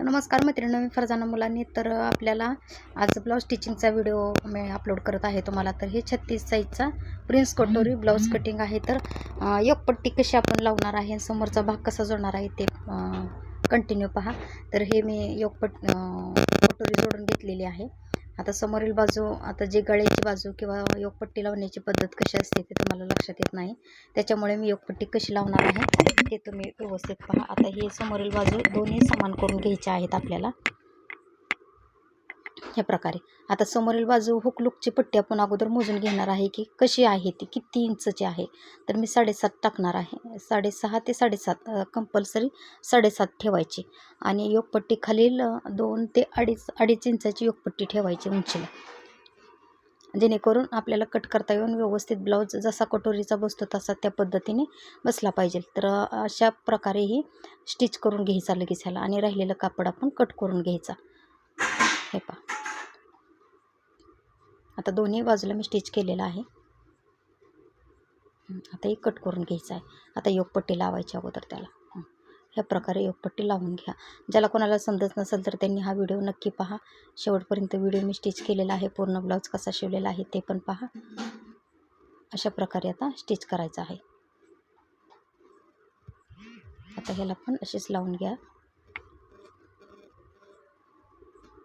तर नमस्कार मैत्रिणी मी फरजाना मुलांनी. तर आपल्याला आज ब्लाऊज स्टिचिंगचा व्हिडिओ मी अपलोड करत आहे तुम्हाला. तर हे छत्तीस साईजचा प्रिन्स कटोरी ब्लाऊज कटिंग आहे. तर अं, एक पट्टी कशी आपण लावणार आहे समोरचा भाग कसा जोडणार आहे ते कंटिन्यू पहा. तर हे मी एक पट अं, कटोरी जोडून घेतलेली आहे. आता समोरील बाजू आता जे गळ्याची बाजू किंवा योगपट्टी लावण्याची पद्धत कशी असते ते तुम्हाला लक्षात येत नाही. त्याच्यामुळे मी योगपट्टी कशी लावणार आहे ते तुम्ही व्यवस्थित पहा. आता ही समोरील बाजू दोन्ही समान करून घ्यायच्या आहेत आपल्याला. ह्या प्रकारे. आता समोरील बाजू हुकलुकची पट्टी आपण अगोदर मोजून घेणार आहे की कशी आहे ती किती इंचची आहे. तर मी साडेसात टाकणार आहे. साडेसहा ते साडेसात कंपल्सरी साडेसात ठेवायची. आणि योगपट्टी खालील दोन ते अडीच अडीच इंचाची योगपट्टी ठेवायची उंचीला. जेणेकरून आपल्याला कट करता येऊन व्यवस्थित ब्लाऊज जसा कटोरीचा बसतो तसा त्या पद्धतीने बसला पाहिजे. तर अशा प्रकारे ही स्टिच करून घ्यायचा लगेच ह्याला आणि राहिलेलं कापड आपण कट करून घ्यायचा. हे पहा. आता दोन्ही बाजूला मी स्टिच केलेलं आहे. आता एक कट करून घ्यायचं आहे. आता योगपट्टी लावायची अगोदर त्याला. ह्या प्रकारे योगपट्टी लावून घ्या. ज्याला कोणाला समजत नसेल तर त्यांनी हा व्हिडिओ नक्की पहा. शेवटपर्यंत व्हिडिओ मी स्टिच केलेला आहे. पूर्ण ब्लाऊज कसा शिवलेला आहे ते पण पहा. अशा प्रकारे आता स्टिच करायचं आहे. आता ह्याला पण अशीच लावून घ्या.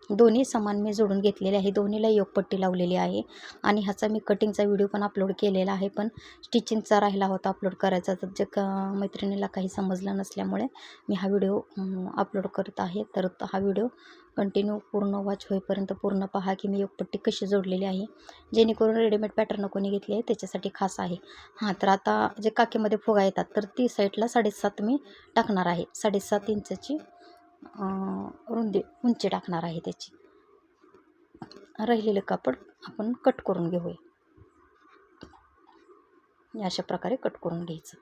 दोन्ही समान मी जोडून घेतलेले आहे. दोन्हीला योगपट्टी लावलेली आहे. आणि ह्याचा मी कटिंगचा व्हिडिओ पण अपलोड केलेला आहे. पण स्टिचिंगचा राहिला होता अपलोड करायचा. तर जे क मैत्रिणीला काही समजलं नसल्यामुळे मी हा व्हिडिओ अपलोड करत आहे. तर हा व्हिडिओ कंटिन्यू पूर्ण वॉच होईपर्यंत पूर्ण पहा की मी योगपट्टी कशी जोडलेली आहे. जेणेकरून रेडीमेड पॅटर्न कोणी घेतली आहे त्याच्यासाठी खास आहे. हां तर आता जे काकेमध्ये फुगा येतात तर ती साईडला साडेसात मी टाकणार आहे. साडेसात इंचाची रुंदी उंची टाकणार आहे त्याची. राहिलेलं कापड आपण कट करून घेऊया. अशा प्रकारे कट करून घ्यायचं.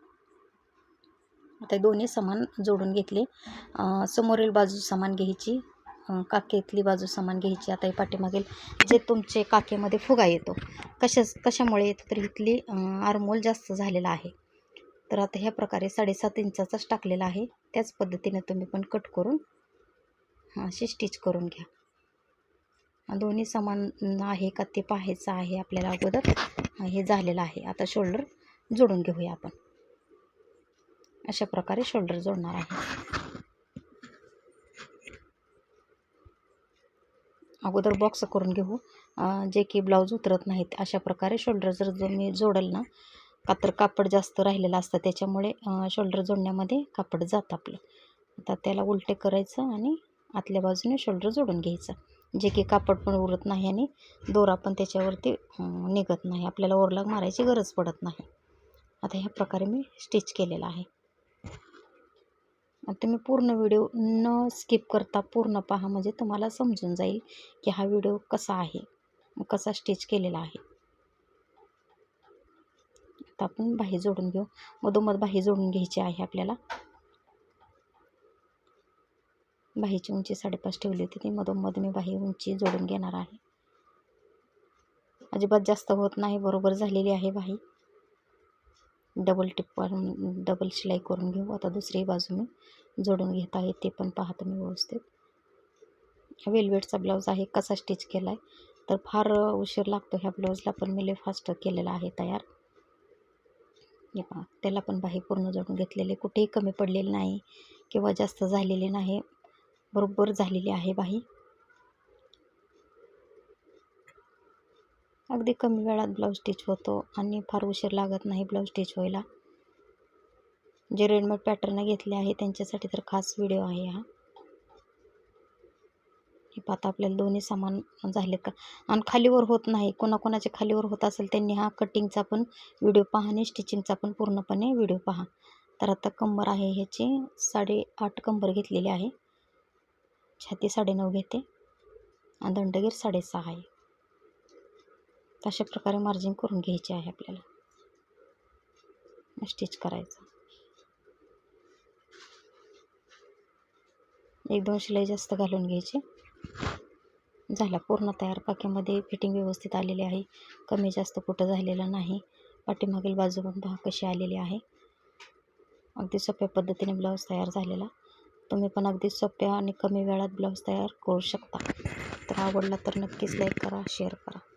आता दोन्ही समान जोडून घेतले. समोरील बाजू समान घ्यायची काकेतली बाजू समान घ्यायची. आता हे पाठीमागील जे तुमचे काकेमध्ये फुगा येतो कशा कशामुळे येतो तर इथली आरमोल जास्त झालेला आहे. तर आता ह्या प्रकारे साडेसात इंचाचाच टाकलेला आहे. त्याच पद्धतीने तुम्ही पण कट करून अशी स्टिच करून घ्या. दोन्ही समान आहे का ते पाहायचं आहे आपल्याला अगोदर. हे झालेलं आहे. आता शोल्डर जोडून घेऊया आपण. अशा प्रकारे शोल्डर जोडणार आहे. अगोदर बॉक्स करून घेऊ. जे की ब्लाऊज उतरत नाहीत अशा प्रकारे शोल्डर जर जो मी जोडल ना का तर कापड जास्त राहिलेलं असतं. त्याच्यामुळे शोल्डर जोडण्यामध्ये कापड जातं आपलं. आता त्याला उलटे करायचं आणि आतल्या बाजूने शोल्डर जोडून घ्यायचं. जे की कापड पण उरत नाही आणि दोरा पण त्याच्यावरती निघत नाही. आपल्याला ओरलाग मारायची गरज पडत नाही. आता ह्या प्रकारे मी स्टिच केलेला आहे. आता तुम्ही पूर्ण व्हिडिओ न स्किप करता पूर्ण पहा म्हणजे तुम्हाला समजून जाईल की हा व्हिडिओ कसा आहे कसा स्टिच केलेला आहे. आता आपण बाही जोडून घेऊ. मधोमध बाही जोडून घ्यायची आहे आपल्याला. बाहीची उंची साडेपाच ठेवली होती ती. मधोमध मी बाही उंची जोडून घेणार आहे. अजिबात जास्त होत नाही बरोबर झालेली आहे बाही डबल टिप डबल शिलाई करून घेऊ. आता दुसरी बाजू मी जोडून घेत आहे ते पण पाहतो मी व्यवस्थित. वेलवेटचा ब्लाऊज आहे कसा स्टिच केला आहे तर फार उशीर लागतो ह्या ब्लाऊजला पण मी लय फास्ट केलेला आहे तयार. हे पहा त्याला पण बाही पूर्ण जोडून घेतलेले. कुठेही कमी पडलेले नाही किंवा जास्त झालेले नाही. बरोबर झालेली आहे बाही अगदी कमी वेळात ब्लाऊज स्टिच होतो आणि फार उशीर लागत नाही ब्लाऊज स्टिच व्हायला. जे रेडमेड पॅटर्न घेतले आहे त्यांच्यासाठी तर खास व्हिडिओ आहे हा. हे पाहता आपल्याला दोन्ही सामान झालेत का? आणि खालीवर होत नाही. कोणाकोणाचे खालीवर होत असेल त्यांनी हा कटिंगचा पण व्हिडिओ पहा आणि स्टिचिंगचा पण पूर्णपणे व्हिडिओ पहा. तर आता कंबर आहे ह्याची साडेआठ कंबर घेतलेली आहे. छाती साडेनऊ घेते आणि दंडगीर साडेसहा आहे. अशा प्रकारे मार्जिन करून घ्यायची आहे आपल्याला. स्टिच करायचं. एक दोन शिलाई जास्त घालून घ्यायची. झाला पूर्ण तयार. पाक्यामध्ये फिटिंग व्यवस्थित आलेली आहे. कमी जास्त कुठं झालेलं नाही. पाठीमागील बाजू पण पहा कशी आलेली आहे. अगदी सोप्या पद्धतीने ब्लाऊज तयार झालेला. तुम्ही पण अगदी सोप्या आणि कमी वेळात ब्लाऊज तयार करू शकता. तर आवडला तर नक्कीच लाईक करा शेअर करा.